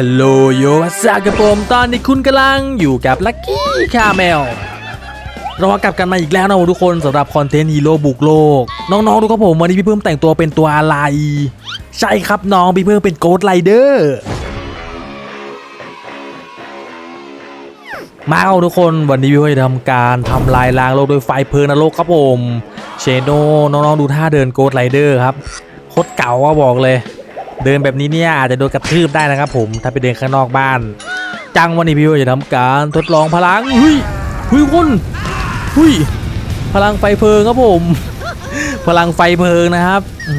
ฮลโหลโยสากับผมตอนนี้คุณกำลังอยู่กับลักกี้คาเมลเรากลับกันมาอีกแล้วนะทุกคนสำหรับคอนเทนต์ฮีโร่บุกโลก น้องๆดูครับผมวันนี้พี่เพิ่มแต่งตัวเป็นตัวอะไร ใช่ครับน้องพี่เพิ่มเป็นโกดไรเดอร์มาเอาทุกคนวันนี้พี่เพิ่มจะทำการทำลายล้างโลกโดยไฟเพลิงนรกครับผมเชโดน้องๆดูท่าเดินโกดไรเดอร์ครับโคตรเก่าว่าบอกเลย เดินแบบนี้เนี่ยอาจจะโดนกระทืบได้นะครับผมถ้าไปเดินข้างนอกบ้าน จังวันนี้พี่ว่าจะทำการทดลองพลังเฮ้ยเฮ้ยคุณเฮ้ยพลังไฟเพลิงครับผม พลังไฟเพลิงนะครับอื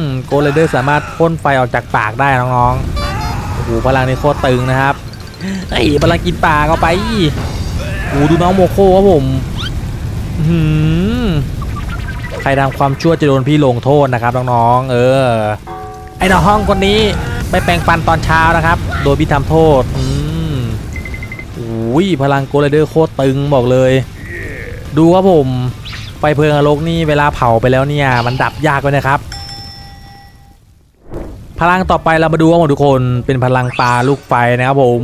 มโกลเดอร์สามารถพ่นไฟออกจากปากได้น้องๆโอ้โหพลังนี้โคตรตึงนะครับไอ้พลังกินปากเอาไปโอ้ดูน้องโมโคครับผมอื้อหือใครทำความชั่วจะโดนพี่ลงโทษนะครับน้องๆเออ ไอ้หน้าห้องคนนี้ไปแปลงฟันตอนเช้านะครับ โดยพี่ทำโทษ อืมอุ้ยพลังโกลเดอร์โคตรตึงบอกเลย ดูครับผมไฟเพลิงนรกนี่เวลาเผาไปแล้วเนี่ย มันดับยากเลยนะครับ พลังต่อไปเรามาดูกันหมดทุกคนเป็นพลังปลาลูกไฟนะครับผม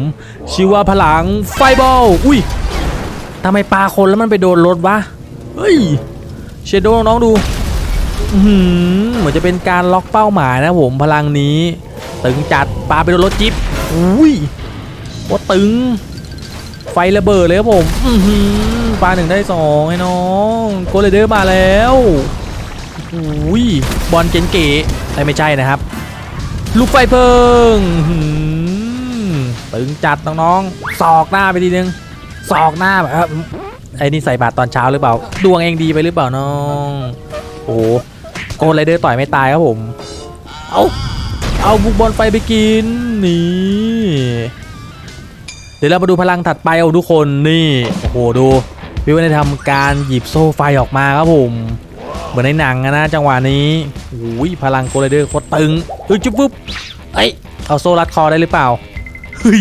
ชื่อว่าพลังไฟบอลอุ้ยทำไมปลาคนแล้วมันไปโดนรถวะเฮ้ยเชโดน้องดู เหมือนจะเป็นการล็อกเป้าหมายนะผมพลังนี้ตึงจัดปาไปโดนรถจิ๊บอุ้ยว่าตึง ไฟระเบิดเลยครับผมอื้อหือปาหนึ่งได้สองไอ้น้องโกเลเดอร์มาแล้วอุ้ยบอลเจนเก๋แต่ไม่ใช่นะครับ ลูกไฟเพิงตึงจัดน้องๆสอกหน้าไปทีนึงสอกหน้าแบบไอ้นี่ใส่บาตรตอนเช้าหรือเปล่า ดวงเองดีไปหรือเปล่าน้อง โอ้ โกนไรเดอร์ต่อยไม่ตายครับผม เอาเอาบุกบอลไฟไปกิน นี่ เดี๋ยวเรามาดูพลังถัดไปเอาทุกคนนี่ โอ้โหดูวิวได้ทำการหยิบโซ่ไฟออกมาครับผม เหมือนในหนังอะนะจังหวะนี้โอ้ยพลังโกลเดอร์โคตรตึงเฮ้ยจุ๊บปุ๊บเอ้ยเอาโซ่รัดคอได้หรือเปล่าเฮ้ย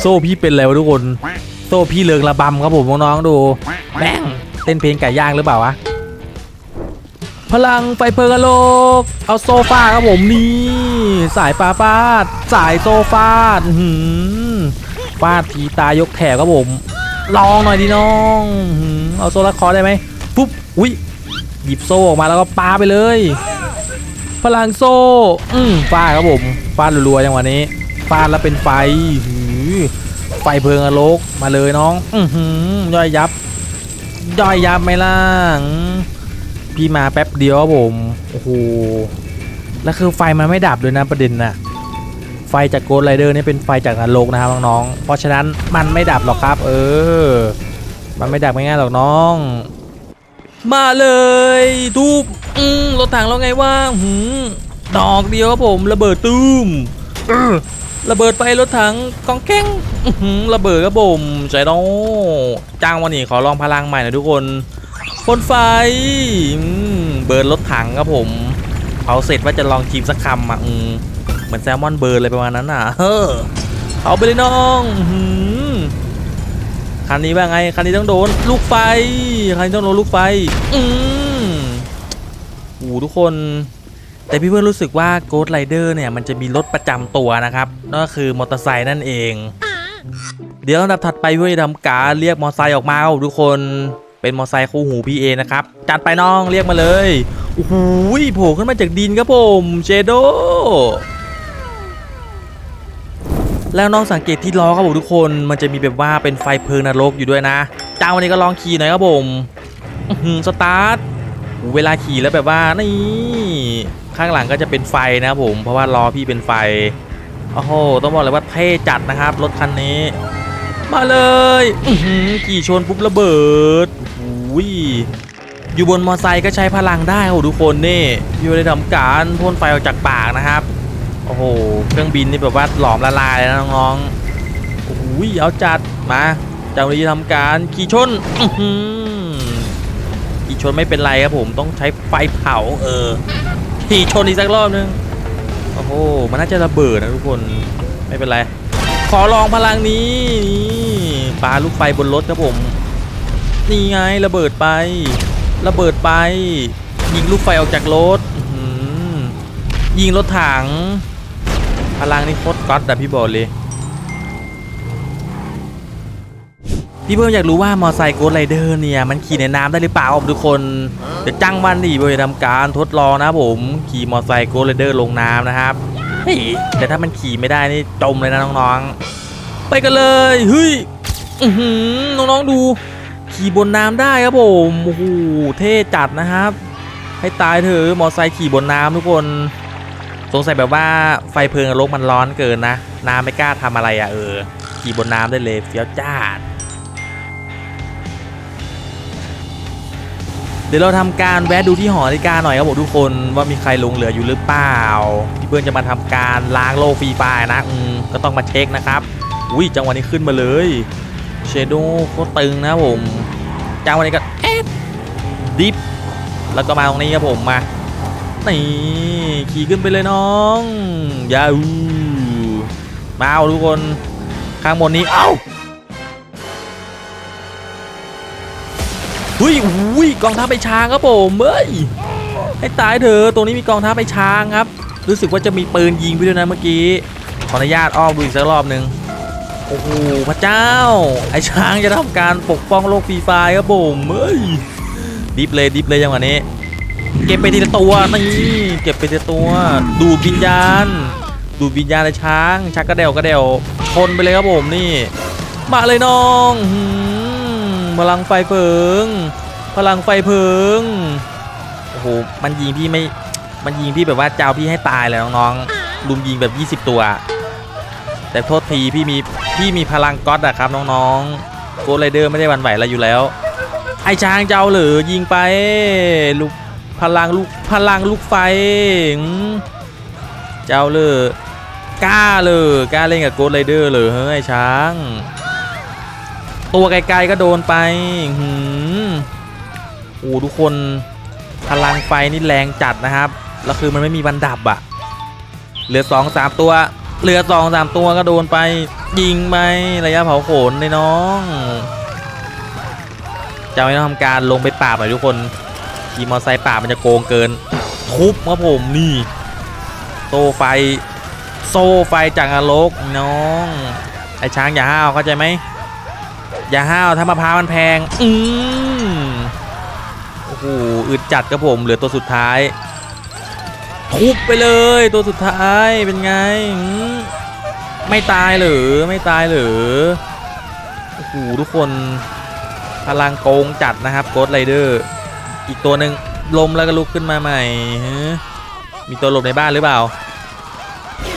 โซ่พี่เป็นแล้วะทุกคน โซ่พี่เลิงระบำครับผมน้องๆดูแม่งเต้นเพลงไก่ย่างหรือเปล่าวะ พลังไฟเพลิงโลก เอาโซฟาครับผมนี่ สายฟาฟาด สายโซฟาดหือฟาดทีตายกแถวครับผม ลองหน่อยดิน้องเอาโซลัดคอได้ไหมปุ๊บอุ้ยหยิบโซ่ออกมาแล้วก็ปาไปเลย พลังโซ่อืมฟาดครับผมฟาดรัวๆจังวะนี้ฟาดแล้วเป็นไฟหือไฟเพลิงอโลกมาเลยน้อง อือหือย่อยยับ ย่อยยับไหมล่ะอืม พี่มาแป๊บเดียวครับผมโอ้โหแล้วคือไฟมันไม่ดับเลยนะประเด็นน่ะไฟจากโกลไรเดอร์นี่เป็นไฟจากนรกนะครับน้องๆเพราะฉะนั้นมันไม่ดับหรอกครับ เออ มันไม่ดับง่ายๆหรอกน้อง มาเลยทุบอืมรถถังเราไงว่าหืมดอกเดียวครับผมระเบิดตุ้มระเบิดไปรถถังกองแข้งระเบิดครับผมใจน้จ้างวันนี้ขอลองพลังใหม่หน่อยทุกคน พ่นไฟเบิร์นรถถังครับผมเผาเสร็จว่าจะลองชิมสักคำอะเหมือนแซลมอนเบิร์นอะไรประมาณนั้นอะเฮ้อเอาไปเลยน้องอคันนี้ว่าไงคันนี้ต้องโดนลูกไฟคันนี้ต้องโดนลูกไฟ อืมโอ้ทุกคน แต่พี่เพื่อนรู้สึกว่า Ghost Rider เนี่ยมันจะมีรถประจำตัวนะครับนั่นก็คือมอเตอร์ไซค์นั่นเอง เดี๋ยวลำดับถัดไปเพื่อจะทำการเรียกมอเตอร์ไซค์ออกมาทุกคน เป็นมอไซค์คู่หูพีเอนะครับจัดไปน้องเรียกมาเลยโอ้โหโผล่ขึ้นมาจากดินครับผมเชโดแล้วน้องสังเกตที่ล้อครับผมทุกคน มันจะมีแบบว่าเป็นไฟเพลิงนรกอยู่ด้วยนะจ้าวันนี้ก็ลองขี่หน่อยครับผมสตาร์ทเวลาขี่แล้วแบบว่านี่ข้างหลังก็จะเป็นไฟนะครับผม เพราะว่าล้อพี่เป็นไฟโอ้โหต้องบอกเลยว่าเท่จัดนะครับรถคันนี้ มาเลยขี่ชนปุ๊บระเบิด ยอยู่บนมอไซค์ก็ใช้พลังได้โอ้ทุกคนนี่อยู่ในทำการพ่นไฟออกจากปากนะครับโอ้โหเครื่องบินนี่แบบว่าหลอมละลายแล้วน้องๆโอ้โหเอาจัดมาเจ้าหน้าที่ทำการขี่ชนขี่ชนไม่เป็นไรครับผมต้องใช้ไฟเผาเออขี่ชนอีกสักรอบนึงโอ้โหมันน่าจะระเบิดนะทุกคนไม่เป็นไรขอลองพลังนี้นี่ปาลูกไฟบนรถครับผม นี่ไงระเบิดไป ระเบิดไป ยิงลูกไฟออกจากรถยิงรถถัง พลังนี่โคตรก๊อตอะพี่บอกเลยพี่เพิ่มอยากรู้ว่ามอไซค์โกดไรเดอร์เนี่ยมันขี่ในน้ำได้หรือเปล่าทุกคนเดี๋ยวจ้างวันดิเพื่อทำการทดลองนะผมขี่มอไซค์โกดไรเดอร์ลงน้ำนะครับเฮ้ยแต่ถ้ามันขี่ไม่ได้นี่จมเลยนะน้องๆ ไปกันเลยเฮ้ยน้องๆดู ขี่บนน้ำได้ครับผมโอ้โหเท่จัดนะครับ ให้ตายเถอะมอไซค์ขี่บนน้ำทุกคนสงสัยแบบว่าไฟเพลิงนรกมันร้อนเกินนะ น้ำไม่กล้าทำอะไรอะเออขี่บนน้ำได้เลยเฟี้ยวจ้าดเดี๋ยวเราทำการแวะดูที่หอนาฬิกาหน่อยครับผมทุกคนว่ามีใครลงเหลืออยู่หรือเปล่าพี่เพื่อนจะมาทำการล้างโลกฟรีไฟนะอืมก็ต้องมาเช็คนะครับ อุ้ยจังหวะนี้ขึ้นมาเลยเชโดโคตรตึงนะผม จังวะนี้ก็เอ๊ะดิฟแล้วก็มาตรงนี้ครับผมมานี่ขี่ขึ้นไปเลยน้องยาอูมาเอาทุกคนข้างบนนี้เอ้าหุยหุยกองทัพไปช้างครับผมเฮ้ยให้ตายเถอะตรงนี้มีกองทัพไปช้างครับ รู้สึกว่าจะมีปืนยิงไปด้วยนะเมื่อกี้ขออนุญาตอ้อมดูอีกสักรอบหนึ่ง โอ้โหพระเจ้า ไอ้ช้างจะทำการปกป้องโลกฟรีไฟครับผมเฮ้ยดิฟเลยดิฟเลยจังหวะนี้ เก็บไปทีละตัวนี่เก็บไปทีละตัว ดูดวิญญาณ ดูดวิญญาณในช้างชักกระเดวกระเดวชนไปเลยครับผมนี่ มาเลยน้องพลังไฟเพิง พลังไฟเพิงโอ้โหมันยิงพี่ไม่มันยิงพี่แบบว่าเจ้าพี่ให้ตายเลยน้องๆลุมยิงแบบ 20 ตัว แต่โทษทีพี่มีพี่มีพลังก๊อตอะครับน้องๆโกไรเดอร์ไม่ได้วันไหวอะไรอยู่แล้ว ไอ้ช้างเจ้าหรือยิงไปลูกพลังลูกพลังลูกไฟเจ้าเลยกล้าเลยกล้าเล่นกับโกไรเดอร์เลยเฮ้ยช้าง ตัวไกลๆก็โดนไปหืมโอ้ทุกคนพลังไฟนี่แรงจัดนะครับแล้วคือมันไม่มีวันดับอะเหลือสองสามตัว เหลือสองสามตัวก็โดนไปยิงไประยะเผาขนเลยน้องจะไม่ต้องทำการลงไปปราบหน่อยทุกคนขี่มอเตอร์ไซค์ปราบมันจะโกงเกิน ทุบครับผมนี่โซ่ไฟ โซไฟจากนรกน้องไอช้างอย่าห้าวเข้าใจไหมอย่าห้าวถ้ามะพร้าวมันแพง อืมโอ้โหอึดจัดครับผมเหลือตัวสุดท้าย ทุบไปเลยตัวสุดท้ายเป็นไง ไม่ตายหรือไม่ตายหรือโอ้โหทุกคนพลังโกงจัดนะครับโกดไรเดอร์อีกตัวหนึ่งลมแล้วก็ลุกขึ้นมาใหม่ฮะมีตัวหลบในบ้านหรือเปล่า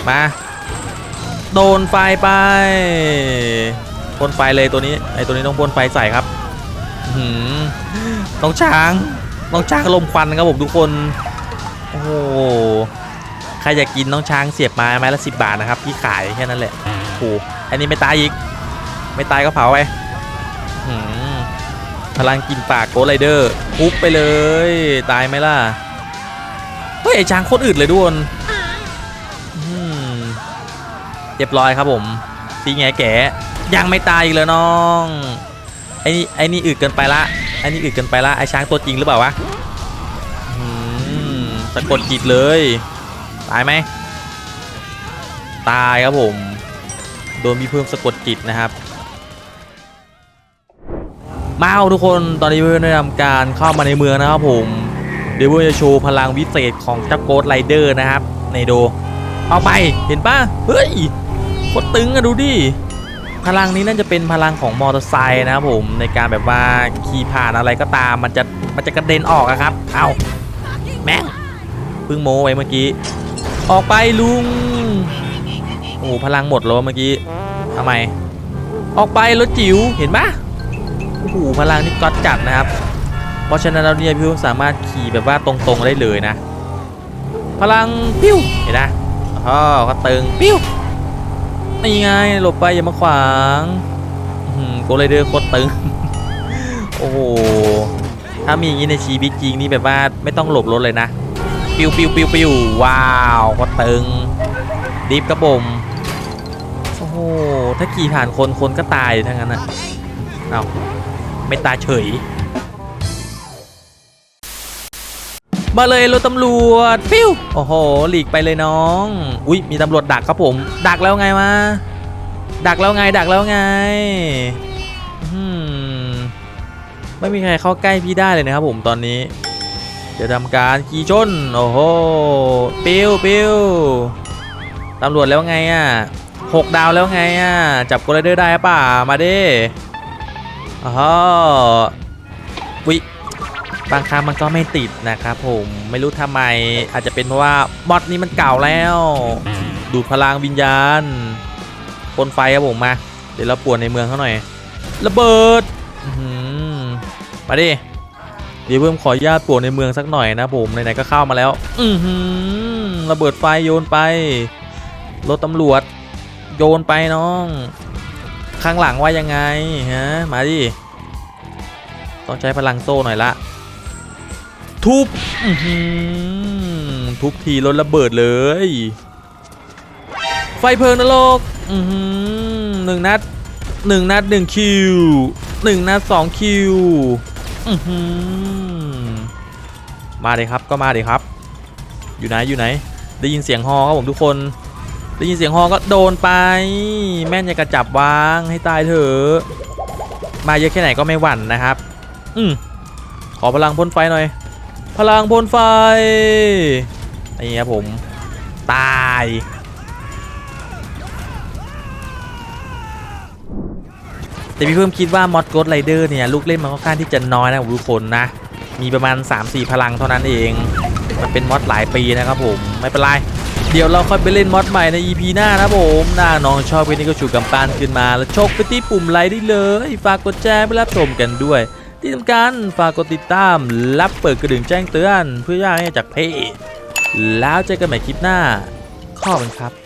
มา โดนไฟไปพ่นไฟเลยตัวนี้ไอตัวนี้ต้องพ่นไฟใส่ครับหืมน้องช้างน้องช้างลมควันครับผมทุกคน โอ้โหใครอยากกินน้องช้างเสียบไม้ไม้ละสิบบาทนะครับพี่ขายแค่นั้นแหละโอ้โหอันนี้ไม่ตายอีก ไม่ตายก็เผาไปพลังกินปากโกไรเดอร์ปุ๊บไปเลย ตายไหมล่ะเฮ้ยไอช้างโคตรอึดเลยทุกคนเรียบร้อยครับผมตีไงแกยังไม่ตายอีกเลยน้องไอ้นี่ไอ้นี่อึดเกินไปละไอ้นี่อึดเกินไปละไอ้ช้างตัวจริงหรือเปล่าวะ สะกดจิตเลย ตายไหม ตายครับผม โดนมีเพิ่มสะกดจิตนะครับมาเอาทุกคน ตอนนี้เพื่อนได้ทำการเข้ามาในเมืองนะครับผม เดี๋ยวเพื่อนจะโชว์พลังวิเศษของเจ้าโกดไรเดอร์นะครับ ในโด เอาไป เห็นปะเฮ้ยโคตรตึงอะดูดิพลังนี้น่าจะเป็นพลังของมอเตอร์ไซค์นะครับผมในการแบบว่าขี่ผ่านอะไรก็ตามมันจะมันจะกระเด็นออกอะครับ เอาแม่ง เพิ่งโม้ไว้เมื่อกี้ ออกไปลุง โอ้โหพลังหมดแล้วเมื่อกี้ทำไม ออกไปรถจิ๋วเห็นปะโอ้โหพลังนี่ก๊อตจัดนะครับ เพราะฉะนั้นเราเนี่ยพี่สามารถขี่แบบว่าตรงๆได้เลยนะ พลังปิ้วเห็นนะอ๋อก็ตึงปิ้วนี่ไงหลบไปอย่ามาขวางโกเลเดอร์โคตรตึง โอ้โห ถ้ามีอย่างนี้ในชีวิตจริงนี่แบบว่าไม่ต้องหลบรถเลยนะ ปิวปิวปิวปิวว้าวโคตรตึงดิฟกระบมโอ้โหถ้าขี่ผ่านคนคนก็ตายทั้งนั้นอะเอาไม่ตายเฉย มาเลยรถตำรวจปิวโอ้โหหลีกไปเลยน้อง อุ้ยมีตำรวจดักครับผม ดักแล้วไงมาดักแล้วไงดักแล้วไงไม่มีใครเข้าใกล้พี่ได้เลยนะครับผมตอนนี้ เดี๋ยวทำการขี่ชน โอ้โห ปิ้วปิ้วตำรวจแล้วไงอะหกดาวแล้วไงอะ จับโกลเดอร์ได้ป่ะ มาดิอ๋อวิบางครั้งมันก็ไม่ติดนะครับผมไม่รู้ทำไมอาจจะเป็นเพราะว่าบอทนี้มันเก่าแล้ว ดูดพลังวิญญาณพ่นไฟครับผมมา เดี๋ยวเราปวนในเมืองเขาหน่อย ระเบิดอืมาดิ เดี๋ยวเพิ่มขอญาตปวดในเมืองสักหน่อยนะผมไหนๆก็เข้ามาแล้ว อือหือระเบิดไฟโยนไป รถตำรวจ โยนไปน้อง ข้างหลังว่ายังไงฮะมาดิต้องใช้พลังโซ่หน่อยละ ทุบทุบทีรถระเบิดเลย ไฟเพลิงนรกหนึ่งนัดหนึ่งนัดหนึ่งคิวหนึ่งนัดสองคิว มาเลยครับก็มาเลยครับ อยู่ไหนอยู่ไหน ได้ยินเสียงฮอครับผมทุกคน ได้ยินเสียงฮอก็โดนไป แม่นอยากระจับวางให้ตายเถอะมาเยอะแค่ไหนก็ไม่หวั่นนะครับ อืมขอพลังพ่นไฟหน่อย พลังพ่นไฟนี่ครับผม ตาย แต่พี่เพิ่มคิดว่ามอดโกดไรเดอร์เนี่ยลูกเล่นมันค่อนข้างที่จะน้อยนะทุกคนนะมีประมาณ 3-4 พลังเท่านั้นเอง มันเป็นมอดหลายปีนะครับผมไม่เป็นไรเดี๋ยวเราค่อยไปเล่นมอดใหม่ใน EP หน้านะผมถ้าน้องชอบคลิปนี้ก็ชูกำปั้นขึ้นมา แล้วชกไปที่ปุ่มไลค์ได้เลย ฝากกดแชร์ไปรับชมกันด้วย ที่สำคัญฝากกดติดตาม รับเปิดกระดิ่งแจ้งเตือน เพื่ออยากให้จากเพจแล้วเจอกันใหม่คลิปหน้า ขอบคุณครับ